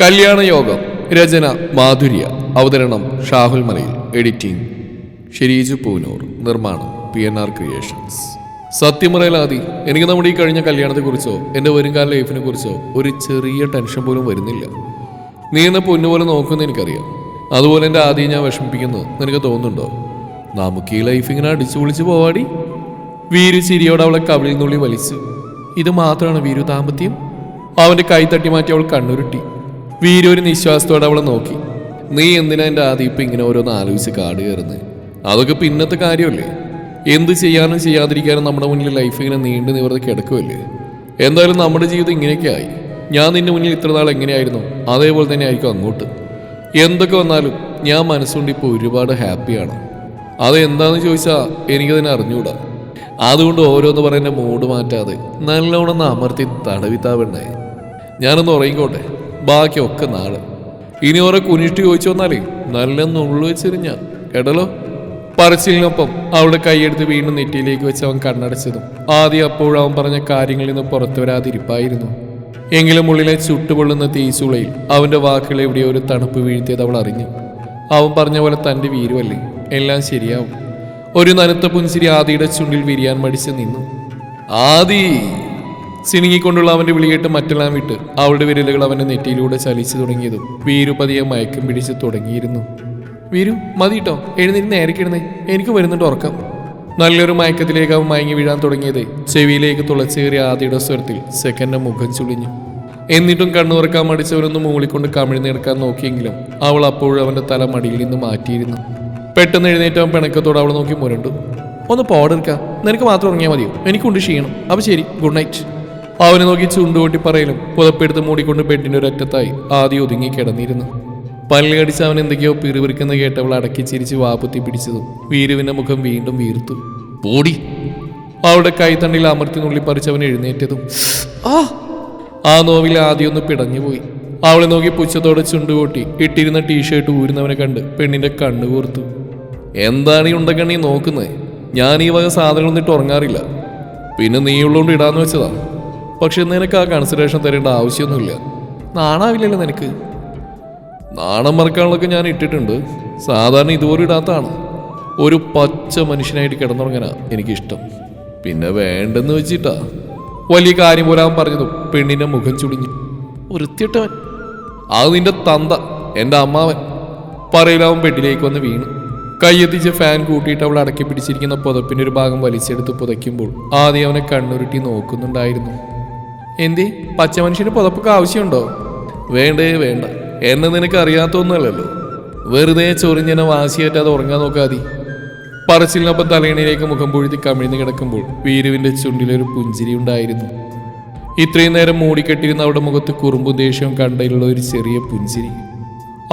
കല്യാണ യോഗം രചന മാധുര്യ അവതരണം ഷാഹുൽ മലയിൽ എഡിറ്റിംഗ് ഷെരീജു പൂനൂർ നിർമ്മാണം പി എൻ ആർ ക്രിയേഷൻസ്. സത്യമറയിലാതി എനിക്ക് നമ്മുടെ ഈ കഴിഞ്ഞ കല്യാണത്തെക്കുറിച്ചോ എന്റെ വരുംകാല ലൈഫിനെ കുറിച്ചോ ഒരു ചെറിയ ടെൻഷൻ പോലും വരുന്നില്ല. നീ എന്നെ പൊന്നുപോലെ നോക്കുന്ന എനിക്കറിയാം. അതുപോലെ എന്റെ ആദ്യം ഞാൻ വിഷമിപ്പിക്കുന്നത് നിനക്ക് തോന്നുന്നുണ്ടോ? നമുക്ക് ഈ ലൈഫ് ഇങ്ങനെ അടിച്ചു പൊളിച്ച് പോവാടി. വീരു ചിരിയോടെ അവളെ കവിളിൽ നുള്ളി വലിച്ചു. ഇത് മാത്രമാണ് വീരു ദാമ്പത്യം അവന്റെ കൈ തട്ടി മാറ്റി അവൾ കണ്ണുരുട്ടി. വീരു ഒരു നിശ്വാസത്തോടെ അവളെ നോക്കി. നീ എന്തിനാ എന്റെ ആദ്യം ഇപ്പം ഇങ്ങനെ ഓരോന്ന് ആലോചിച്ച് കാട് കയറുന്നത് അതൊക്കെ പിന്നത്തെ കാര്യമല്ലേ? എന്ത് ചെയ്യാനും ചെയ്യാതിരിക്കാനും നമ്മുടെ മുന്നിൽ ലൈഫ് ഇങ്ങനെ നീണ്ടു നിവർന്ന് കിടക്കുമല്ലേ എന്തായാലും നമ്മുടെ ജീവിതം ഇങ്ങനെയൊക്കെ ആയി. ഞാൻ നിന്റെ മുന്നിൽ ഇത്ര നാൾ എങ്ങനെയായിരുന്നു? അതേപോലെ തന്നെ ആയിരിക്കും അങ്ങോട്ട്. എന്തൊക്കെ വന്നാലും ഞാൻ മനസ്സുകൊണ്ട് ഇപ്പോൾ ഒരുപാട് ഹാപ്പിയാണ് അത് എന്താണെന്ന് ചോദിച്ചാൽ എനിക്കതിനെ അറിഞ്ഞുകൂടാ അതുകൊണ്ട് ഓരോന്ന് പറയുന്ന മൂഡ് മാറ്റാതെ നല്ലോണം അമർത്തി തടവിത്താവണ്ടേ ഞാനൊന്ന് ഉറങ്ങിക്കോട്ടെ? ബാക്കിയൊക്കെ നാളെ. ഇനി ഓരോ കുനിഷ്ടി ചോദിച്ചു വന്നാലേ നല്ല നുള്ളു വെച്ചെറിഞ്ഞ കേട്ടല്ലോ? പറച്ചിലിനൊപ്പം അവളുടെ കൈയെടുത്ത് വീണ്ടും നെറ്റിയിലേക്ക് വെച്ച് അവൻ കണ്ണടച്ചതും ആദ്യം അപ്പോഴവൻ പറഞ്ഞ കാര്യങ്ങളിൽ നിന്ന് പുറത്തു വരാതിരിപ്പായിരുന്നു. എങ്കിലും ഉള്ളിലെ ചുട്ടുപൊള്ളുന്ന തീച്ചുളയിൽ അവന്റെ വാക്കുകൾ എവിടെയോ ഒരു തണുപ്പ് വീഴ്ത്തിയത് അവൾ അറിഞ്ഞു. അവൻ പറഞ്ഞ പോലെ തന്റെ വീരുവല്ലേ എല്ലാം ശരിയാവും. ഒരു നനുത്ത പുഞ്ചിരി ആദിയുടെ ചുണ്ടിൽ വിരിയാൻ മടിച്ച് നിന്നു. ആദി! സിനുങ്ങിക്കൊണ്ടുള്ള അവന്റെ വിളിയേട്ട് മറ്റെല്ലാം വിട്ട് അവളുടെ വിരലുകൾ അവന്റെ നെറ്റിയിലൂടെ ചലിച്ചു തുടങ്ങിയതും വീരു പതിയെ മയക്കം പിടിച്ച് തുടങ്ങിയിരുന്നു. വീരു മതിട്ടോ? എഴുന്നേറ്റ് നേരെ കിടന്നേ. എനിക്ക് വരുന്നുണ്ട് ഉറക്കം. നല്ലൊരു മയക്കത്തിലേക്ക് അവൻ മയങ്ങി വീഴാൻ തുടങ്ങിയത് ചെവിയിലേക്ക് തുളച്ചേറിയ ആദ്യയുടെ സ്വരത്തിൽ സെക്കൻഡ് മുഖം ചുളിഞ്ഞു. എന്നിട്ടും കണ്ണുറക്കാൻ മടിച്ചവരൊന്ന് മൂളിക്കൊണ്ട് കമിഴ്ന്നെടുക്കാൻ നോക്കിയെങ്കിലും അവൾ അപ്പോഴും അവന്റെ തല മടിയിൽ നിന്ന് മാറ്റിയിരുന്നു. പെട്ടെന്ന് എഴുന്നേറ്റ് അവൻ അവൾ അവളെ നോക്കി മുരണ്ടു. ഒന്ന് പോടെടുക്കാം നിനക്ക് മാത്രം ഉറങ്ങിയാൽ മതിയോ? എനിക്കുണ്ട് ക്ഷീണം. അപ്പൊ ശരി. Good night. അവനെ നോക്കി ചുണ്ടുകൊട്ടി പറയലും പുതപ്പെടുത്ത് മൂടിക്കൊണ്ട് ബെഡിന്റെ ഒരറ്റത്തായി ആദ്യം ഒതുങ്ങി കിടന്നിരുന്നു. പല്ലടിച്ച് അവൻ എന്തൊക്കെയോ പിറുപിറുക്കുന്ന കേട്ടവൾ അടക്കി ചിരിച്ച് വാപ്പുത്തി പിടിച്ചതും വീരുവിന്റെ മുഖം വീണ്ടും വീർത്തു. പോടി. അവളുടെ കൈത്തണ്ടിൽ അമർത്തി നുള്ളി പറിച്ചവൻ എഴുന്നേറ്റതും ആ. ആ നോവിൽ ആദ്യം ഒന്ന് പിടഞ്ഞുപോയി അവളെ നോക്കി പുച്ഛത്തോടെ ചുണ്ടുകൂട്ടി ഇട്ടിരുന്ന ടീഷർട്ട് ഊരുന്നവനെ കണ്ട് പെണ്ണിന്റെ കണ്ണു കൂർത്തു. എന്താണ് ഈ ഉണ്ടക്കണ്ണി നോക്കുന്നത് ഞാൻ ഈ വക സാധനങ്ങൾ ഉറങ്ങാറില്ല. പിന്നെ നീ ഉള്ളതുകൊണ്ട് ഇടാന്ന് വെച്ചതാ. പക്ഷെ നിനക്ക് ആ കൺസിഡറേഷൻ തരേണ്ട ആവശ്യമൊന്നുമില്ല. നാണാവില്ലല്ലോ നിനക്ക്. നാണം മറക്കാനുള്ളൊക്കെ ഞാൻ ഇട്ടിട്ടുണ്ട്. സാധാരണ ഇതുപോലെ ഇടാത്തതാണ്. ഒരു പച്ച മനുഷ്യനായിട്ട് കിടന്നുറങ്ങാനാ എനിക്കിഷ്ടം. പിന്നെ വേണ്ടെന്ന് വെച്ചിട്ടാ. വലിയ കാര്യം പോരാൻ പറഞ്ഞതും പെണ്ണിന്റെ മുഖം ചുളിഞ്ഞു. വൃത്തിയിട്ടവൻ അത് നിന്റെ തന്ത എന്റെ അമ്മാവൻ. പറയിലാവൻ ബെഡിലേക്ക് വന്ന് വീണു. കൈയെത്തിച്ച് ഫാൻ കൂട്ടിയിട്ട് അവൾ അടക്കി പിടിച്ചിരിക്കുന്ന പുതപ്പിന്റെ ഒരു ഭാഗം വലിച്ചെടുത്ത് പുതയ്ക്കുമ്പോൾ ആദ്യം അവനെ കണ്ണുരുട്ടി നോക്കുന്നുണ്ടായിരുന്നു. എന്തേ? പച്ച മനുഷ്യന് പുതപ്പൊക്കെ ആവശ്യമുണ്ടോ? വേണ്ടേ വേണ്ട. എന്നെ നിനക്ക് അറിയാത്തൊന്നുമല്ലല്ലോ വെറുതെ ചൊറിഞ്ഞനെ വാശിയേറ്റാതെ ഉറങ്ങാൻ നോക്കാതി. പറച്ചിലിനൊപ്പം തലയിണയിലേക്ക് മുഖം പൊഴുതി കമിഴ്ന്ന് കിടക്കുമ്പോൾ വീരുവിന്റെ ചുണ്ടിലൊരു പുഞ്ചിരി ഉണ്ടായിരുന്നു. ഇത്രയും നേരം മൂടിക്കെട്ടിരുന്ന അവിടെ മുഖത്ത് കുറുമ്പും ദേഷ്യവും കണ്ടയിലുള്ള ഒരു ചെറിയ പുഞ്ചിരി.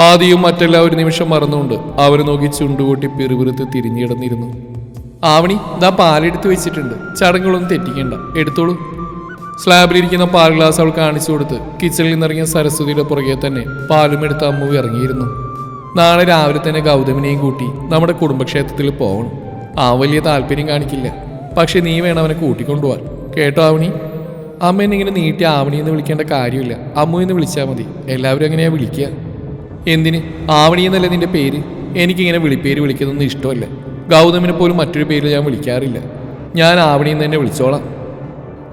ആദ്യവും മറ്റെല്ലാം ഒരു നിമിഷം മറന്നുകൊണ്ട് അവരെ നോക്കി ചുണ്ടുകൂട്ടി പിറുപിറുത്ത് തിരിഞ്ഞിടന്നിരുന്നു ആവണി ദാ പാലെടുത്ത് വെച്ചിട്ടുണ്ട്. ചടങ്ങുകളൊന്നും തെറ്റിക്കണ്ട. എടുത്തോളൂ. സ്ലാബിലിരിക്കുന്ന പാൽ ഗ്ലാസ് അവൾ കാണിച്ചു കൊടുത്ത് കിച്ചണിൽ നിന്നിറങ്ങിയ സരസ്വതിയുടെ പുറകെ തന്നെ പാലും എടുത്ത് അമ്മു ഇറങ്ങിയിരുന്നു നാളെ രാവിലെ തന്നെ ഗൗതമിനെയും കൂട്ടി നമ്മുടെ കുടുംബക്ഷേത്രത്തിൽ പോകണം ആ വലിയ താല്പര്യം കാണിക്കില്ല. പക്ഷെ നീ വേണം അവനെ കൂട്ടിക്കൊണ്ടുപോവാൻ. കേട്ടോ ആവണി? അമ്മ എന്നെ ഇങ്ങനെ നീട്ടി ആവണി എന്ന് വിളിക്കേണ്ട കാര്യമില്ല. അമ്മു എന്ന് വിളിച്ചാൽ മതി. എല്ലാവരും എങ്ങനെയാണ് വിളിക്കുക? എന്തിന്? ആവണി എന്നല്ല നിന്റെ പേര്? എനിക്കിങ്ങനെ വിളിപ്പേര് വിളിക്കുന്നതൊന്നും ഇഷ്ടമല്ല. ഗൗതമിനെ പോലും മറ്റൊരു പേര് ഞാൻ വിളിക്കാറില്ല. ഞാൻ ആവണി എന്ന് തന്നെ വിളിച്ചോളാം.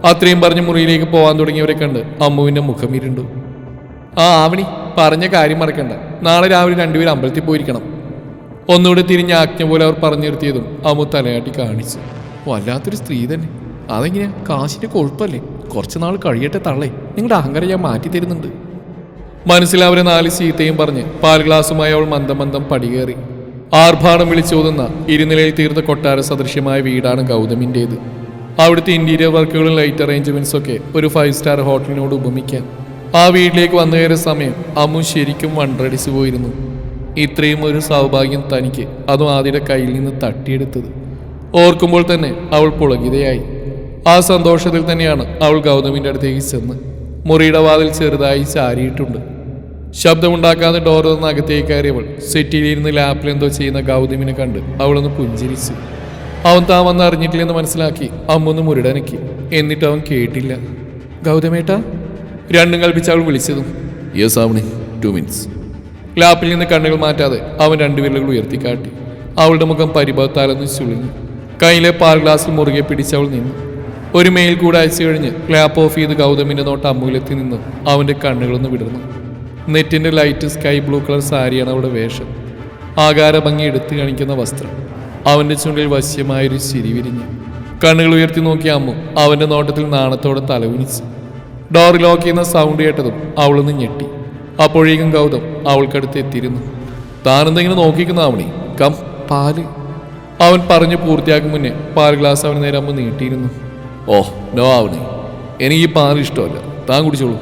അത്രയും പറഞ്ഞ് മുറിയിലേക്ക് പോകാൻ തുടങ്ങിയവരെ കണ്ട് അമ്മുവിന്റെ മുഖം ഇരുണ്ടു. ആ ആവണി പറഞ്ഞ കാര്യം മറക്കണ്ട. നാളെ രാവിലെ രണ്ടുപേരും അമ്പലത്തിൽ പോയിരിക്കണം. ഒന്നുകൂടെ തിരിഞ്ഞ ആജ്ഞ പോലെ അവർ പറഞ്ഞു നിർത്തിയതും അമ്മു തലയാട്ടി കാണിച്ചു. വല്ലാത്തൊരു സ്ത്രീ തന്നെ. അതെങ്ങനെയാ? കാശിന്റെ കൊഴുപ്പല്ലേ? കുറച്ച് നാൾ കഴിയട്ടെ തള്ളേ. നിങ്ങളുടെ അഹങ്കാരം ഞാൻ മാറ്റി തരുന്നുണ്ട്. മനസ്സിൽ അവരെ നാല് ചീത്തയും പറഞ്ഞ് പാൽ ഗ്ലാസുമായി അവൾ മന്ദം മന്ദം പടികേറി ആർഭാടം വിളിച്ചോതുന്ന ഇരുനിലയിൽ തീർത്ത കൊട്ടാര സദൃശ്യമായ വീടാണ് ഗൗതമിന്റേത് അവിടുത്തെ ഇന്റീരിയർ വർക്കുകളും ലൈറ്റ് അറേഞ്ച്മെന്റ്സ് ഒക്കെ ഒരു ഫൈവ് സ്റ്റാർ ഹോട്ടലിനോട് ഉപമിക്കാം ആ വീട്ടിലേക്ക് വന്നു കയറിയ സമയം അമ്മു ശരിക്കും വണ്ടടിച്ചു പോയിരുന്നു. ഇത്രയും ഒരു സൗഭാഗ്യം തനിക്ക് അതും ആദ്യയുടെ കയ്യിൽ നിന്ന് തട്ടിയെടുത്തത്. ഓർക്കുമ്പോൾ തന്നെ അവൾ പുളകിതയായി. ആ സന്തോഷത്തിൽ തന്നെയാണ് അവൾ ഗൗതമിന്റെ അടുത്തേക്ക് ചെന്ന് മുറിയുടെ വാതിൽ ചെറുതായി ചാരിയിട്ടുണ്ട്. ശബ്ദമുണ്ടാക്കാതെ ഡോർ നിന്ന് അകത്തേക്ക് കയറിയവൾ സെറ്റിയിലിരുന്ന് ലാപ്പിലെന്തോ ചെയ്യുന്ന ഗൗതമിനെ കണ്ട് അവളൊന്ന് പുഞ്ചിരിച്ചു. അവൻ താൻ വന്ന് അറിഞ്ഞിട്ടില്ലെന്ന് മനസ്സിലാക്കി അമ്മൊന്ന് മുരടനക്കി. എന്നിട്ട് അവൻ കേട്ടില്ല. ഗൗതമേട്ട രണ്ടും കൽപ്പിച്ച് അവൾ വിളിച്ചതും. യെസ് ആവണി ടു മിനിറ്റ്സ് ലാപ്പിൽ നിന്ന് കണ്ണുകൾ മാറ്റാതെ അവൻ രണ്ടു വിരലുകൾ ഉയർത്തി കാട്ടി. അവളുടെ മുഖം പരിഭവത്താലെന്ന് ചുളിഞ്ഞു. കയ്യിലെ പാൽ ഗ്ലാസ്സിൽ മുറുകെ പിടിച്ച് അവൾ നിന്നു. ഒരു മെയിൽ കൂടെ അയച്ചു കഴിഞ്ഞ് ലാപ്പ് ഓഫ് ചെയ്ത് ഗൗതമിന്റെ നോട്ട് അമ്മുവിലെത്തി നിന്ന് അവന്റെ കണ്ണുകളൊന്ന് വിടർന്നു. നെറ്റിന്റെ ലൈറ്റ് സ്കൈ ബ്ലൂ കളർ സാരിയാണ് അവളുടെ വേഷം. ആകാര ഭംഗി എടുത്തു കാണിക്കുന്ന വസ്ത്രം. അവന്റെ ചുണ്ടിൽ വശ്യമായൊരു ചിരി വിരിഞ്ഞു. കണ്ണുകൾ ഉയർത്തി നോക്കിയ അമ്മു അവന്റെ നോട്ടത്തിൽ നാണത്തോടെ തലകുനിച്ചു ഡോർ ലോക്ക് ചെയ്യുന്ന സൗണ്ട് കേട്ടതും അവളൊന്ന് ഞെട്ടി. അപ്പോഴേക്കും ഗൗതം അവൾക്കടുത്ത് എത്തിയിരുന്നു. താനെന്തെങ്കിലും നോക്കിക്കുന്ന അവണി കം പാൽ. അവൻ പറഞ്ഞു പൂർത്തിയാക്കും മുന്നേ പാൽ ഗ്ലാസ് അവന് നേരെ അമ്മ നീട്ടിയിരുന്നു. ഓ നോ ആവണി എനിക്ക് ഈ പാൽ ഇഷ്ടമല്ല. താൻ കുടിച്ചോളൂ.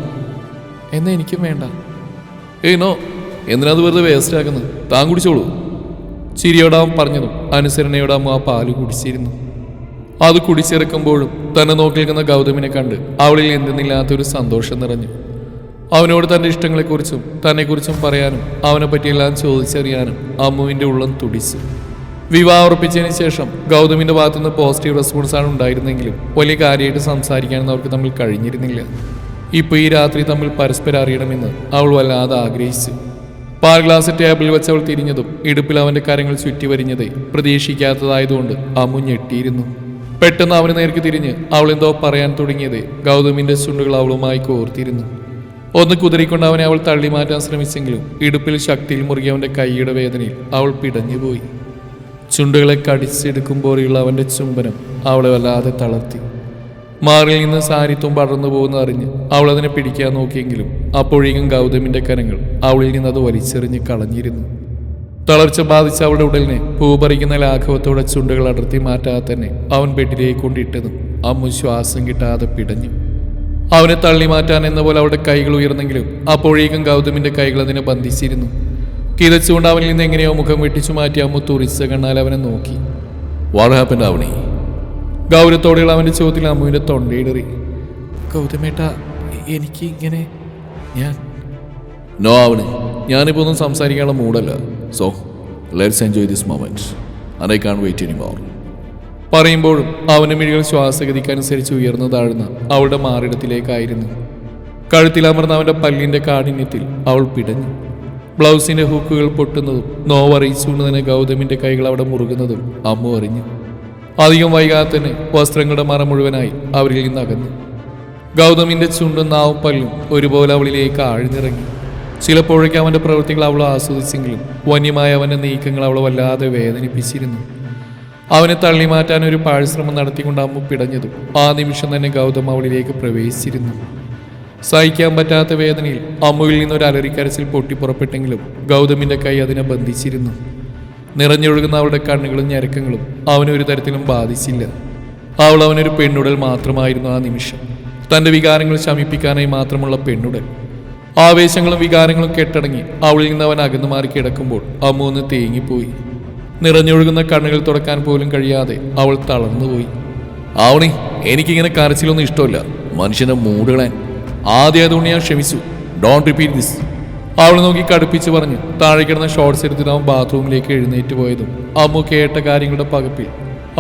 എന്നാ എനിക്കും വേണ്ട. ഏയ് നോ. എന്തിനാ വെറുതെ വേസ്റ്റ് ആക്കുന്നത്? താൻ കുടിച്ചോളൂ. ചിരിയോടാവും പറഞ്ഞതും അനുസരണയോടാവും ആ പാൽ കുടിച്ചിരുന്നു. അത് കുടിച്ചിറക്കുമ്പോഴും തന്നെ നോക്കി നിൽക്കുന്ന ഗൗതമിനെ കണ്ട് അവളിൽ എന്തെന്നില്ലാത്തൊരു സന്തോഷം നിറഞ്ഞു. അവനോട് തന്റെ ഇഷ്ടങ്ങളെക്കുറിച്ചും തന്നെക്കുറിച്ചും പറയാനും അവനെ പറ്റിയെല്ലാം ചോദിച്ചറിയാനും അമ്മുവിന്റെ ഉള്ളം തുടിച്ചു. വിവാഹം ഉറപ്പിച്ചതിന് ശേഷം ഗൗതമിന്റെ ഭാഗത്തുനിന്ന് പോസിറ്റീവ് റെസ്പോൺസ് ആണ് ഉണ്ടായിരുന്നെങ്കിലും വലിയ കാര്യമായിട്ട് സംസാരിക്കാനൊന്നും അവർക്ക് തമ്മിൽ കഴിഞ്ഞിരുന്നില്ല. ഇപ്പോൾ ഈ രാത്രി തമ്മിൽ പരസ്പരം അറിയണമെന്ന് അവൾ വല്ലാതെ ആഗ്രഹിച്ചു. പാൽ ഗ്ലാസ് ടേബിളിൽ വെച്ചവൾ തിരിഞ്ഞതും ഇടുപ്പിൽ അവന്റെ കരങ്ങൾ ചുറ്റി വരിഞ്ഞതേ പ്രതീക്ഷിക്കാത്തതായതുകൊണ്ട് അമ്മു ഞെട്ടിയിരുന്നു. പെട്ടെന്ന് അവന് നേർക്ക് തിരിഞ്ഞ് അവൾ എന്തോ പറയാൻ തുടങ്ങിയത് ഗൗതമിന്റെ ചുണ്ടുകൾ അവളുമായി കോർത്തിരുന്നു. ഒന്ന് കുതിരിക്കൊണ്ട് അവനെ അവൾ തള്ളി മാറ്റാൻ ശ്രമിച്ചെങ്കിലും ഇടുപ്പിൽ ശക്തിയിൽ മുറുകിയ അവന്റെ കൈയുടെ വേദനയിൽ അവൾ പിടഞ്ഞുപോയി. ചുണ്ടുകളെ കടിച്ചെടുക്കുമ്പോഴുള്ള അവന്റെ ചുംബനം അവളെ വല്ലാതെ തളർത്തി. മാറിൽ നിന്ന് സാരിത്വം പടർന്നു പോകുന്ന അറിഞ്ഞ് അവൾ അതിനെ പിടിക്കാൻ നോക്കിയെങ്കിലും അപ്പോഴേക്കും ഗൗതമിന്റെ കരങ്ങൾ അവളിൽ നിന്ന് അത് വലിച്ചെറിഞ്ഞ് കളഞ്ഞിരുന്നു. തളർച്ച ബാധിച്ച അവളുടെ ഉടലിനെ പൂപറിക്കുന്ന ലാഘവത്തോടെ ചുണ്ടുകൾ അടർത്തി മാറ്റാതെ തന്നെ അവൻ ബെഡിലേക്ക് കൊണ്ടിട്ടതും അമ്മു ശ്വാസം കിട്ടാതെ പിടഞ്ഞു. അവനെ തള്ളി മാറ്റാൻ എന്ന പോലെ അവളുടെ കൈകൾ ഉയർന്നെങ്കിലും അപ്പോഴേക്കും ഗൗതമിന്റെ കൈകൾ അതിനെ ബന്ധിച്ചിരുന്നു. കിതച്ചുകൊണ്ട് അവനിൽ നിന്ന് എങ്ങനെയോ മുഖം വെട്ടിച്ചു മാറ്റി അമ്മു തുറിച്ച കണ്ണാൽ അവനെ നോക്കി. വാട്ട് ഹാപ്പൻ അവണി ഗൗരവത്തോടെയുള്ള അവന്റെ ചോദ്യത്തിൽ അമ്മുവിന്റെ തൊണ്ടയിടറി ഗൗതമേട്ട എനിക്ക് ഇങ്ങനെ ഞാൻ നോ ആവണ് ഞാനിപ്പോൾ ഒന്നും സംസാരിക്കാനുള്ള മൂഡല്ല. So let's enjoy this and I can't wait any more പറയുമ്പോഴും അവന്റെ മിഴികൾ ശ്വാസഗതിക്കനുസരിച്ച് ഉയർന്നു താഴ്ന്ന അവളുടെ മാറിടത്തിലേക്കായിരുന്നു. കഴുത്തിൽ അമർന്ന പല്ലിന്റെ കാഠിന്യത്തിൽ അവൾ പിടഞ്ഞു. ബ്ലൗസിന്റെ ഹുക്കുകൾ പൊട്ടുന്നതും നോവറിയിച്ചുകൊണ്ട് തന്നെ ഗൗതമിന്റെ കൈകൾ അവിടെ മുറുകുന്നതും അമ്മു അറിഞ്ഞു. അധികം വൈകാതെ തന്നെ വസ്ത്രങ്ങളുടെ മറ മുഴുവനായി അവരിൽ നിന്ന് അകന്നു. ഗൗതമിന്റെ ചുണ്ടും നാവും പല്ലും ഒരുപോലെ അവളിലേക്ക് ആഴ്ന്നിറങ്ങി. ചിലപ്പോഴൊക്കെ അവന്റെ പ്രവൃത്തികൾ അവൾ ആസ്വദിച്ചെങ്കിലും വന്യമായ അവന്റെ നീക്കങ്ങൾ അവളെ വല്ലാതെ വേദനിപ്പിച്ചിരുന്നു. അവനെ തള്ളി മാറ്റാൻ ഒരു പാഴ്ശ്രമം നടത്തിക്കൊണ്ട് അമ്മ പിടഞ്ഞതും ആ നിമിഷം തന്നെ ഗൗതം അവളിലേക്ക് പ്രവേശിച്ചിരുന്നു. സഹിക്കാൻ പറ്റാത്ത വേദനയിൽ അമ്മുവിൽ നിന്നൊരു അലറിക്കരച്ചിൽ പൊട്ടിപ്പുറപ്പെട്ടെങ്കിലും ഗൗതമിന്റെ കൈ അതിനെ ബന്ധിച്ചിരുന്നു. നിറഞ്ഞൊഴുകുന്ന അവളുടെ കണ്ണുകളും ഞരക്കങ്ങളും അവനെ ഒരു തരത്തിലും ബാധിച്ചില്ല. അവൾ അവനൊരു പെണ്ണുടൽ മാത്രമായിരുന്നു ആ നിമിഷം. തന്റെ വികാരങ്ങൾ ശമിപ്പിക്കാനായി മാത്രമുള്ള പെണ്ണുടൽ. ആവേശങ്ങളും വികാരങ്ങളും കെട്ടടങ്ങി അവളിൽ നിന്ന് അവൻ അകന്നു മാറി കിടക്കുമ്പോൾ അമ്മൂന്ന് തേങ്ങിപ്പോയി. നിറഞ്ഞൊഴുകുന്ന കണ്ണുകൾ തുറക്കാൻ പോലും കഴിയാതെ അവൾ തളർന്നുപോയി. ആവണി എനിക്കിങ്ങനെ കരച്ചിലൊന്നും ഇഷ്ടമല്ല. മനുഷ്യനെ മൂടുകളാൻ അതുകൊണ്ട് ഞാൻ ക്ഷമിച്ചു. ഡോണ്ട് റിപ്പീറ്റ് ദിസ് അവൾ നോക്കി കടുപ്പിച്ച് പറഞ്ഞു താഴെ കിടന്ന ഷോർട്സ് എടുത്തിട്ട് അവൻ ബാത്റൂമിലേക്ക് എഴുന്നേറ്റ് പോയതും അമ്മു കേട്ട കാര്യങ്ങളുടെ പകപ്പിൽ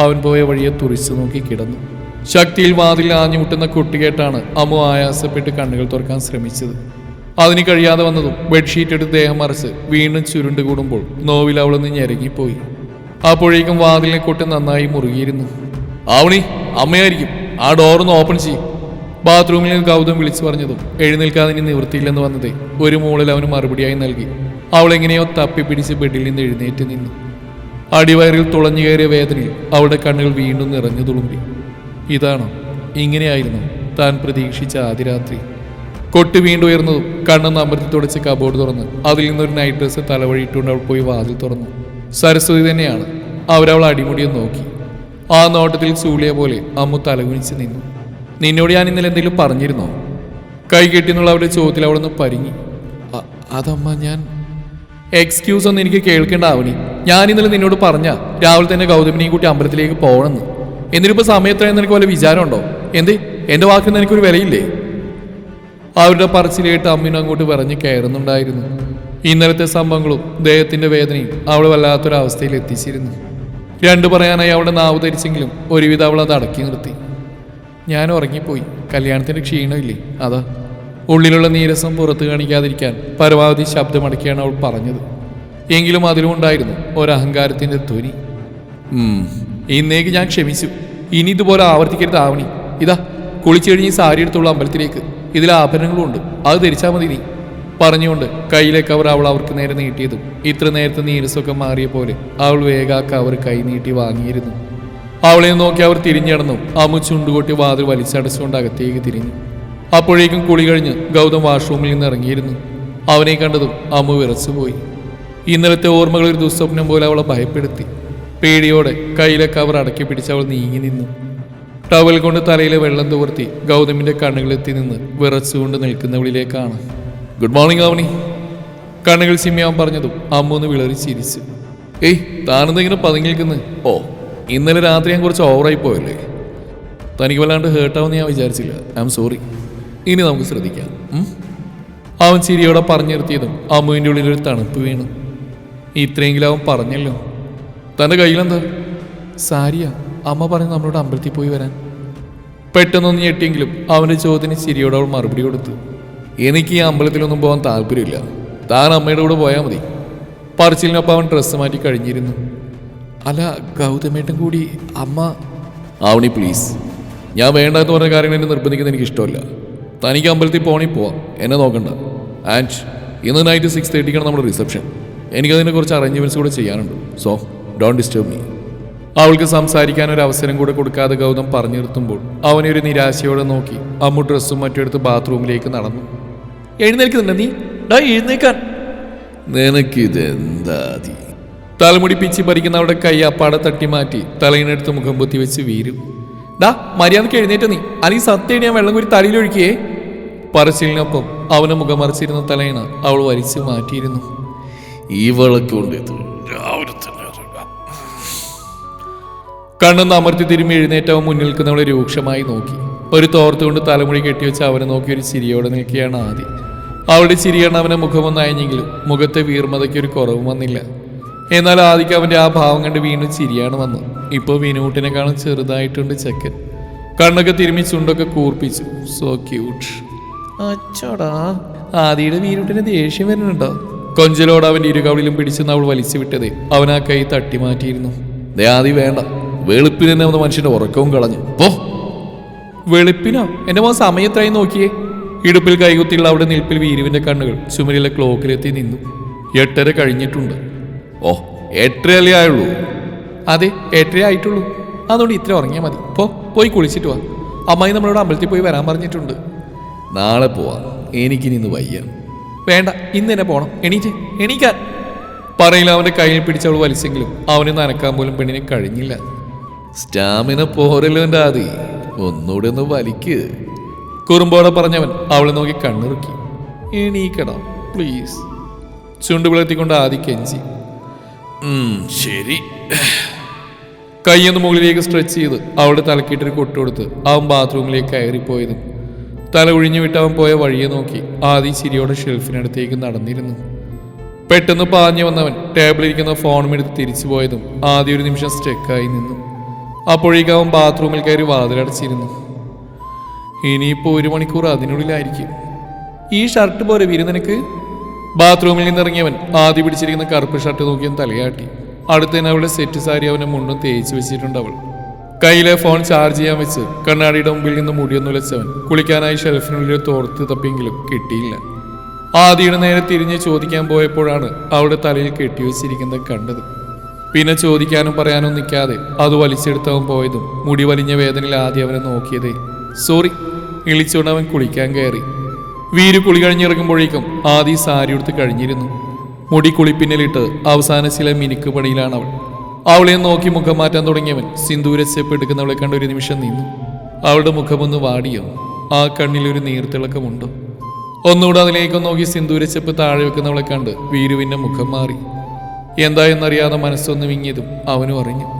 അവൻ പോയ വഴിയെ തുറിച്ചു നോക്കി കിടന്നു. ശക്തിയിൽ വാതിൽ ആഞ്ഞുമുട്ടുന്ന കുട്ടി കേട്ടാണ് അമ്മു ആയാസപ്പെട്ട് കണ്ണുകൾ തുറക്കാൻ ശ്രമിച്ചത്. അതിന് കഴിയാതെ വന്നതും ബെഡ്ഷീറ്റ് എടുത്ത് ദേഹം മറിച്ച് വീണ്ടും ചുരുണ്ട് കൂടുമ്പോൾ നോവിൽ അവളൊന്ന് ഞെരങ്ങിപ്പോയി. അപ്പോഴേക്കും വാതിലിനെ കൊട്ടി നന്നായി മുറുകിയിരുന്നു. ആവണി അമ്മയായിരിക്കും. ആ ഡോറൊന്ന് ഓപ്പൺ ചെയ്യും. ബാത്റൂമിൽ നിന്ന് ഗൗതം വിളിച്ചു പറഞ്ഞതും എഴുന്നേൽക്കാതെ ഇനി നിവൃത്തിയില്ലെന്ന് വന്നതേ ഒരു മൂളിൽ അവന് മറുപടിയായി നൽകി. അവൾ എങ്ങനെയോ തപ്പിപ്പിടിച്ച് ബെഡിൽ നിന്ന് എഴുന്നേറ്റ് നിന്നു. അടിവയറിൽ തുളഞ്ഞു കയറിയ വേദനയിൽ അവളുടെ കണ്ണുകൾ വീണ്ടും നിറഞ്ഞു തുളുമ്പി. ഇതാണോ? ഇങ്ങനെയായിരുന്നു താൻ പ്രതീക്ഷിച്ച ആദ്യ രാത്രി. കൊട്ടി വീണ്ടും ഉയർന്നതും കണ്ണെന്ന് അമൃതി തുടച്ച് കബോർഡ് തുറന്ന് അതിൽ നിന്നൊരു നൈറ്റ് ഡ്രസ്സ് തലവഴിയിട്ടുകൊണ്ട് അവൾ പോയി വാതിൽ തുറന്നു. സരസ്വതി തന്നെയാണ്. അവരവൾ അടിമുടിയെന്ന് നോക്കി. ആ നോട്ടത്തിൽ ചൂളിയ പോലെ അമ്മു തലകുനിച്ച് നിന്നു. നിന്നോട് ഞാൻ ഇന്നലെ എന്തെങ്കിലും പറഞ്ഞിരുന്നോ? കൈ കെട്ടിന്നുള്ള അവരുടെ ചോദ്യത്തിൽ അവിടെ നിന്ന് പരിങ്ങി. "അ- അതമ്മ ഞാൻ എക്സ്ക്യൂസ് ഒന്നും എനിക്ക് കേൾക്കേണ്ട ആവണി ഞാൻ ഇന്നലെ നിന്നോട് പറഞ്ഞ രാവിലെ തന്നെ ഗൗതമിനെയും കൂട്ടി അമ്പലത്തിലേക്ക് പോകണമെന്ന്. എന്നിട്ടിപ്പോൾ സമയത്തായെന്ന് എനിക്ക് വല്ല വിചാരമുണ്ടോ? എന്തേ? എന്റെ വാക്കിന് എനിക്കൊരു വിലയില്ലേ? അവരുടെ പറച്ചിലേട്ട് അമ്മിനും അങ്ങോട്ട് പറഞ്ഞ് കയറുന്നുണ്ടായിരുന്നു. ഇന്നലത്തെ സംഭവങ്ങളും ദേഹത്തിന്റെ വേദനയും അവളെ വല്ലാത്തൊരവസ്ഥയിൽ എത്തിച്ചിരുന്നു രണ്ടു പറയാനായി അവളുടെ നാവ് ധരിച്ചെങ്കിലും ഒരുവിധം അവൾ അത് അടക്കി നിർത്തി. ഞാൻ ഉറങ്ങിപ്പോയി. കല്യാണത്തിന്റെ ക്ഷീണമില്ലേ? അതാ. ഉള്ളിലുള്ള നീരസം പുറത്തു കാണിക്കാതിരിക്കാൻ പരമാവധി ശബ്ദമടക്കിയാണ് അവൾ പറഞ്ഞത്. എങ്കിലും അതിലും ഉണ്ടായിരുന്നു ഒരഹങ്കാരത്തിന്റെ ധ്വനി. ഇന്നേക്ക് ഞാൻ ക്ഷമിച്ചു. ഇനി ഇതുപോലെ ആവർത്തിക്കരുത് ആവണി. ഇതാ കുളിച്ചു കഴിഞ്ഞ് സാരി എടുത്തുള്ള അമ്പലത്തിലേക്ക്. ഇതിൽ ആഭരണങ്ങളും ഉണ്ട് അത് ധരിച്ചാൽ മതി നീ. പറഞ്ഞുകൊണ്ട് കയ്യിലെ കവർ അവൾ അവർക്ക് നേരെ നീട്ടിയതും ഇത്ര നേരത്തെ നീരസൊക്കെ മാറിയ പോലെ അവൾ വേഗ ആ കവർ കൈ നീട്ടി വാങ്ങിയിരുന്നു. അവളെ നോക്കി അവർ തിരിഞ്ഞടന്നു അമ്മു ചുണ്ടുകൊട്ടി വാതിൽ വലിച്ചടച്ചുകൊണ്ട് അകത്തേക്ക് തിരിഞ്ഞു. അപ്പോഴേക്കും കുളി കഴിഞ്ഞ് ഗൗതം വാഷ്റൂമിൽ നിന്ന് ഇറങ്ങിയിരുന്നു. അവനെ കണ്ടതും അമ്മു വിറച്ചുപോയി. ഇന്നലത്തെ ഓർമ്മകൾ ഒരു ദുസ്വപ്നം പോലെ അവളെ ഭയപ്പെടുത്തി. പേടിയോടെ കയ്യിലെ കവർ അടക്കി പിടിച്ച് അവൾ നീങ്ങി നിന്നു. ടവൽ കൊണ്ട് തലയിലെ വെള്ളം തോർത്തി ഗൗതമിന്റെ കണ്ണുകളെത്തി നിന്ന് വിറച്ചുകൊണ്ട് നിൽക്കുന്നവളിലേക്കാണ് ഗുഡ് മോർണിംഗ് അവനി കണ്ണുകൾ സിമ്മിയാൻ പറഞ്ഞതും അമ്മ ഒന്ന് വിളറി ചിരിച്ചു. ഏയ് താനെന്തെങ്കിലും പതുങ്ങി ഓ ഇന്നലെ രാത്രി ഞാൻ കുറച്ച് ഓവറായി പോയല്ലേ? തനിക്ക് വല്ലാണ്ട് ഹേർട്ടാവെന്ന് ഞാൻ വിചാരിച്ചില്ല. ഐ ആം സോറി ഇനി നമുക്ക് ശ്രദ്ധിക്കാം? അവൻ ചിരിയോടെ പറഞ്ഞു നിർത്തിയതും അമ്മുവിന്റെ ഉള്ളിൽ ഒരു തണുപ്പ് വീണു. ഇത്രയെങ്കിലും അവൻ പറഞ്ഞല്ലോ. തന്റെ കയ്യിലെന്താ? സാരിയാ. അമ്മ പറഞ്ഞു നമ്മളോട് അമ്പലത്തിൽ പോയി വരാൻ. പെട്ടെന്നൊന്ന് ഞെട്ടിയെങ്കിലും അവന്റെ ചോദ്യത്തിന് ചിരിയോടെ അവൾ മറുപടി കൊടുത്തു. എനിക്ക് ഈ അമ്പലത്തിലൊന്നും പോകാൻ താല്പര്യമില്ല. താൻ അമ്മയുടെ കൂടെ പോയാൽ മതി. പറച്ചിലിനൊപ്പം അവൻ ഡ്രസ്സ് മാറ്റി കഴിഞ്ഞിരുന്നു. അല്ല ഗൗതമേട്ടൻ കൂടി അമ്മ. ആവണി പ്ലീസ് ഞാൻ വേണ്ട എന്ന് പറഞ്ഞ കാര്യങ്ങൾ എന്നെ നിർബന്ധിക്കുന്നത് എനിക്ക് ഇഷ്ടമല്ല തനിക്ക് അമ്പലത്തിൽ പോണി പോവാം. എന്നെ നോക്കണ്ട. ആൻഡ് ഇന്ന് നൈറ്റ് സിക്സ് തേർട്ടിക്കാണ് നമ്മുടെ റിസപ്ഷൻ എനിക്കതിനെ കുറച്ച് അറേഞ്ച്മെന്റ്സ് കൂടെ ചെയ്യാനുണ്ട്. സോ ഡോണ്ട് ഡിസ്റ്റർബ് മീ അവൾക്ക് സംസാരിക്കാൻ ഒരു അവസരം കൂടെ കൊടുക്കാതെ ഗൗതം പറഞ്ഞു നിർത്തുമ്പോൾ അവനെ ഒരു നിരാശയോടെ നോക്കി അമ്മു ഡ്രസ്സും മറ്റെടുത്ത് ബാത്റൂമിലേക്ക് നടന്നു. എഴുന്നേൽക്കുന്നുണ്ട് നീ? ഡാ എഴുന്നേക്കാൻ നിനക്കിതെന്താതി തലമുടി പിച്ചി പറിക്കുന്ന അവളുടെ കൈ അപ്പാടെ തട്ടി മാറ്റി തലയിനടുത്ത് മുഖം പൊത്തി വെച്ച് വീരും. ഡാ മര്യാദയ്ക്ക് എഴുന്നേറ്റ് നീ. അല്ലെങ്കിൽ സത്യം ഞാൻ വെള്ളം കൂടി തലയിലൊഴുക്കിയേ പറച്ചിലിനൊപ്പം അവന് മുഖം മറിച്ചിരുന്ന തലയിണ അവൾ വലിച്ചു മാറ്റിയിരുന്നു. ഈ കൊണ്ട് കണ്ണെന്ന് അമർത്തി തിരുമ്പി എഴുന്നേറ്റവൻ മുന്നിൽ നിൽക്കുന്നവളെ രൂക്ഷമായി നോക്കി. ഒരു തോർത്തുകൊണ്ട് തലമുടി കെട്ടിവെച്ച് അവനെ നോക്കി ഒരു ചിരിയോടെ നിൽക്കുകയാണ് ആദ്യം അവളുടെ ചിരിയാണ് അവനെ മുഖം അയഞ്ഞെങ്കിലും മുഖത്തെ വീർമതയ്ക്ക് ഒരു കുറവും വന്നില്ല. എന്നാൽ ആദിക്ക് അവന്റെ ആ ഭാവം കണ്ട് വീണ്ടും ചിരിയാണ് വന്നത്. ഇപ്പോൾ വിനൂട്ടിനെക്കാളും ചെറുതായിട്ടുണ്ട് ചെക്കൻ. കണ്ണൊക്കെ തിരുമ്മി ചുണ്ടൊക്കെ കൂർപ്പിച്ചു. So cute അച്ചോടാ. ആദിയുടെ വീനൂട്ടിന് ദേഷ്യം വരുന്നുണ്ടോ? കൊഞ്ചലോട് അവന്റെ ഇരുകവളിലും പിടിച്ചെന്ന് അവൾ വലിച്ചു വിട്ടതേ. അവൻ ആ കൈ തട്ടി മാറ്റിയിരുന്നു. ദേ ആദി വേണ്ട. വെളുപ്പിന് തന്നെ അവന് മനുഷ്യന്റെ ഉറക്കവും കളഞ്ഞു. പോ. വെളുപ്പിനോ? എന്റെ മോൻ സമയത്തായി നോക്കിയേ? ഇടുപ്പിൽ കൈകുത്തിയുള്ള അവിടെ നിൽപ്പിൽ വീരുവിന്റെ കണ്ണുകൾ ചുമരിലെ ക്ലോക്കിലെത്തി നിന്നു. എട്ടര കഴിഞ്ഞിട്ടുണ്ട്. ഓ എട്ടരയല്ലേ ആയുള്ളൂ? അതെ എട്ടര ആയിട്ടുള്ളൂ. അതുകൊണ്ട് ഇത്ര ഉറങ്ങിയാൽ മതി. പോ പോയി കുളിച്ചിട്ട് വാ. അമ്മായി നമ്മളോട് അമ്പലത്തിൽ പോയി വരാൻ പറഞ്ഞിട്ടുണ്ട്. നാളെ പോവാം. എനിക്കിനി ഇന്ന് വയ്യ. വേണ്ട ഇന്ന് തന്നെ പോകണം എണീറ്റ് എണീക്കാൻ. പറയില്ല അവന്റെ കയ്യിൽ പിടിച്ചവൾ വലിച്ചെങ്കിലും അവന് നനക്കാൻ പോലും പെണ്ണിനെ കഴിഞ്ഞില്ല. സ്റ്റാമിന പോരല്ലോ എന്റെ ആദി. ഒന്നുകൂടെ ഒന്ന് വലിക്ക്. കുറുമ്പോടെ പറഞ്ഞവൻ അവളെ നോക്കി കണ്ണിറുക്കി. എണീക്കണം പ്ലീസ്. ചുണ്ടു വിളർത്തിക്കൊണ്ട് ആദി കെഞ്ചി "ഉം, ശരി. കൈയൊന്ന് മുകളിലേക്ക് സ്ട്രെച്ച് ചെയ്ത് അവളുടെ തലക്കിട്ടൊരു കൊട്ടുകൊടുത്ത് അവൻ ബാത്റൂമിലേക്ക് കയറിപ്പോയതും തല ഒഴിഞ്ഞു വിട്ട് അവൻ പോയ വഴിയെ നോക്കി ആദി ചിരിയോടെ ഷെൽഫിനടുത്തേക്ക് നടന്നിരുന്നു. പെട്ടെന്ന് പാഞ്ഞു വന്നവൻ ടേബിളിരിക്കുന്ന ഫോണും എടുത്ത് തിരിച്ചു പോയതും ആദ്യ ഒരു നിമിഷം സ്റ്റെക്കായി നിന്നു. അപ്പോഴേക്കും അവൻ ബാത്റൂമിൽ കയറി വാതിലടച്ചിരുന്നു. ഇനിയിപ്പോൾ ഒരു മണിക്കൂർ അതിനുള്ളിലായിരിക്കും. ഈ ഷർട്ട് പോരെ വീര് ബാത്റൂമിൽ നിന്നിറങ്ങിയവൻ ആദ്യം പിടിച്ചിരിക്കുന്ന കറുപ്പ് ഷർട്ട് നോക്കിയവൻ തലയാട്ടി. അടുത്തതിന് അവളുടെ സെറ്റ് സാരി അവനെ മുണ്ടും തേച്ച് വെച്ചിട്ടുണ്ട് അവൾ. കയ്യിലെ ഫോൺ ചാർജ് ചെയ്യാൻ വെച്ച് കണ്ണാടിയുടെ മുമ്പിൽ നിന്ന് മുടിയൊന്നുലച്ചവൻ കുളിക്കാനായി ഷെൽഫിനുള്ളിൽ തോർത്ത് തപ്പിയെങ്കിലും കിട്ടിയില്ല. ആദിയുടെ നേരെ തിരിഞ്ഞ് ചോദിക്കാൻ പോയപ്പോഴാണ് അവളുടെ തലയിൽ കെട്ടിവെച്ചിരിക്കുന്നത് കണ്ടത്. പിന്നെ ചോദിക്കാനും പറയാനും നിൽക്കാതെ അത് വലിച്ചെടുത്തവൻ പോയതും മുടി വലിഞ്ഞ വേദനയിൽ ആദ്യം അവനെ നോക്കിയതേ. സോറി ഇളിച്ചുകൊണ്ട് അവൻ കുളിക്കാൻ കയറി. വീര് കുളി കഴിഞ്ഞിറങ്ങുമ്പോഴേക്കും ആദി സാരി എടുത്ത് കഴിഞ്ഞിരുന്നു. മുടി കുളിപ്പിന്നലിട്ട് അവസാന ചില മിനുക്ക് പണിയിലാണ് അവൾ അവളെ നോക്കി മുഖം മാറ്റാൻ തുടങ്ങിയവൻ സിന്ദൂര സ്റ്റെപ്പ് എടുക്കുന്നവളെ കണ്ട ഒരു നിമിഷം നിന്നു. അവളുടെ മുഖമൊന്ന് വാടിയോ ആ കണ്ണിലൊരു നീർത്തിളക്കമുണ്ടോ. ഒന്നുകൂടെ അതിലേക്ക് നോക്കി സിന്ദൂരച്ചെപ്പ് താഴെ വെക്കുന്നവളെ കണ്ട് വീരുവിന്റെ മുഖം മാറി. എന്താ എന്നറിയാതെ മനസ്സൊന്ന് വിങ്ങിയതും അവനും അറിഞ്ഞു.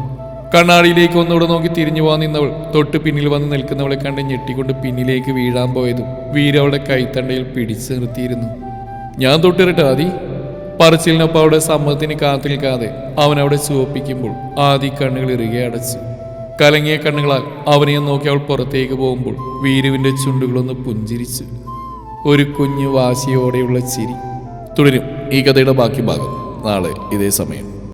കണ്ണാടിയിലേക്ക് ഒന്നുകൂടെ നോക്കി തിരിഞ്ഞു പോകാൻ നിന്നവൾ തൊട്ട് പിന്നിൽ വന്ന് നിൽക്കുന്നവളെ കണ്ട് ഞെട്ടിക്കൊണ്ട് പിന്നിലേക്ക് വീഴാൻ പോയതും വീരവളുടെ കൈത്തണ്ടയിൽ പിടിച്ചു നിർത്തിയിരുന്നു. ഞാൻ തൊട്ടിരട്ടെ ആദി. പറച്ചിലിനൊപ്പം അവിടെ സമ്മതത്തിന് കാത്തു നിൽക്കാതെ അവൻ അവിടെ ചുവപ്പിക്കുമ്പോൾ ആദി കണ്ണുകൾ ഇറുകെ അടച്ചു. കലങ്ങിയ കണ്ണുകളാൽ അവനെ നോക്കി അവൾ പുറത്തേക്ക് പോകുമ്പോൾ വീരുവിന്റെ ചുണ്ടുകളൊന്ന് പുഞ്ചിരിച്ചു. ഒരു കുഞ്ഞു വാശിയോടെയുള്ള ചിരി. തുടരും ഈ കഥയുടെ ബാക്കി ഭാഗം നാളെ ഇതേ സമയം.